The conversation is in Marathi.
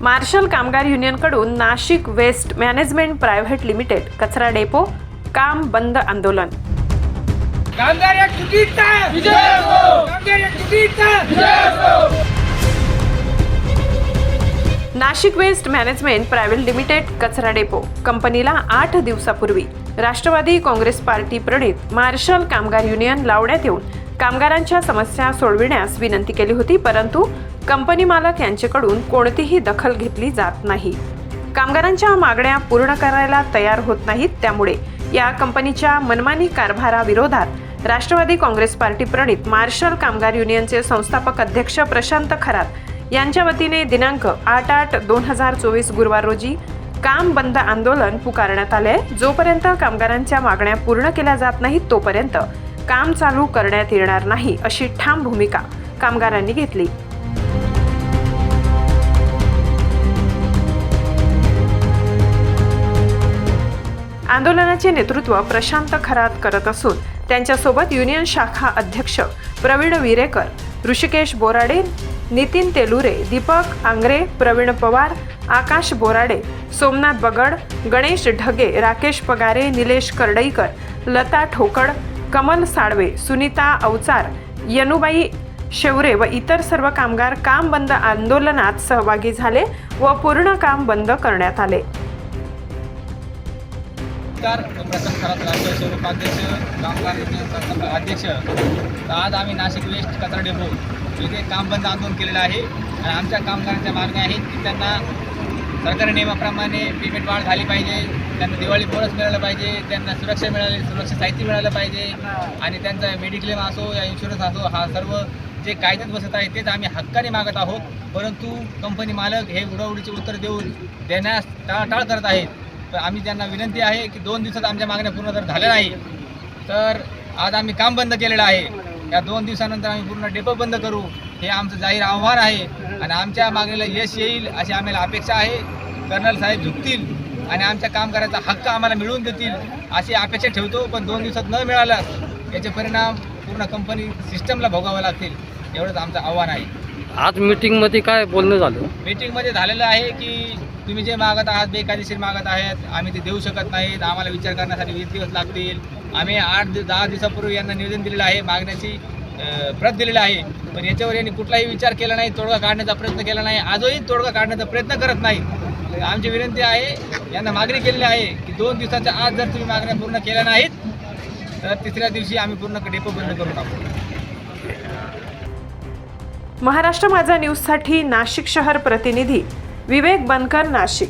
मार्शल कामगार युनियनकडून Nashik waste management private limited कचरा डेपो काम बंद आंदोलन. Nashik waste management private limited कचरा डेपो कंपनीला आठ दिवसापूर्वी. राष्ट्रवादी काँग्रेस पार्टी प्रणित मार्शल कामगार युनियन लावण्यात येऊन कामगारांच्या समस्या सोडविण्यास विनंती केली होती परंतु कंपनी मालक यांच्याकडून कोणतीही दखल घेतली जात नाही. कामगारांच्या मागण्या पूर्ण करायला तयार होत नाहीत त्यामुळे या कंपनीच्या मनमानी कारभाराविरोधात राष्ट्रवादी काँग्रेस पार्टी प्रणित मार्शल कामगार युनियनचे संस्थापक अध्यक्ष प्रशांत खरात यांच्या वतीने दिनांक आठ आठ दोन हजार चोवीस गुरुवार रोजी काम बंद आंदोलन पुकारण्यात आले जोपर्यंत कामगारांच्या मागण्या पूर्ण केल्या जात नाहीत तोपर्यंत काम चालू करण्यात येणार नाही अशी ठाम भूमिका कामगारांनी घेतली. आंदोलनाचे नेतृत्व प्रशांत खरात करत असून त्यांच्यासोबत युनियन शाखा अध्यक्ष प्रवीण विरेकर ऋषिकेश बोराडे नितीन तेलुरे दीपक आंग्रे प्रवीण पवार आकाश बोराडे सोमनाथ बगड गणेश ढगे राकेश पगारे निलेश करडईकर लता ठोकड कमल साळवे सुनीता अवचार यनुबाई शेवरे व इतर सर्व कामगार काम बंद आंदोलनात सहभागी झाले व पूर्ण काम बंद करण्यात आले. प्रथम खरात राज्य स्वरूपाध्यक्ष कामगार अध्यक्ष आज आम्ही नाशिक वेस्ट कचरा डेपो इथे काम बंद आंदोलन केलेलं आहे. आणि आमच्या कामगारांच्या मागण्या आहेत की त्यांना सरकारी नियमाप्रमाणे पेमेंट वाढ झाली पाहिजे. त्यांना दिवाळी बोनस मिळाला पाहिजे. त्यांना सुरक्षा मिळाली सुरक्षा साहित्य मिळालं पाहिजे. आणि त्यांचा मेडिक्लेम असो या इन्शुरन्स असो हा सर्व जे कायद्यात बसत आहे तेच आम्ही हक्काने मागत आहोत. परंतु कंपनी मालक हे उडाउडीचे उत्तर देऊन देण्यास टाळाटाळ करत आहेत. तर आम्ही त्यांना विनंती आहे की दोन दिवसात आमच्या मागण्या पूर्ण जर झाल्या नाही तर आज आम्ही काम बंद केलेलं आहे. या दोन दिवसानंतर आम्ही पूर्ण डेपो बंद करू. हे आमचं जाहीर आव्हान आहे आणि आमच्या मागणीला यश येईल अशी आम्हाला अपेक्षा आहे. कर्नल साहेब झुकतील आणि आमच्या काम करायचा हक्क आम्हाला मिळवून देतील अशी अपेक्षा ठेवतो पण दोन दिवसात न मिळाल्यास याचे परिणाम पूर्ण कंपनी सिस्टमला भोगावं लागतील एवढंच आमचं आव्हान आहे. आज मीटिंगमध्ये काय बोलणं झालं? मीटिंगमध्ये झालेलं आहे की तुम्ही जे मागत आहात बेकायदेशीर मागत आहेत आम्ही ते देऊ शकत नाहीत आम्हाला विचार करण्यासाठी वीस दिवस लागतील. आम्ही आठ दहा दिवसापूर्वी यांना निवेदन दिलेलं आहे मागण्याची. प्रत दिलेला आहे. पण याच्यावर यांनी कुठलाही विचार केला नाही तोडगा काढण्याचा प्रयत्न केला नाही आजही तोडगा काढण्याचा प्रयत्न करत नाही. आमची विनंती आहे यांना मागणी केलेली आहे की दोन दिवसाच्या आज जर तुम्ही मागण्या पूर्ण केल्या नाहीत तर तिसऱ्या दिवशी आम्ही पूर्ण डेपो बंद करून टाकू महाराष्ट्र माझा न्यूजसाठी नाशिक शहर प्रतिनिधी विवेक बनकर नाशिक.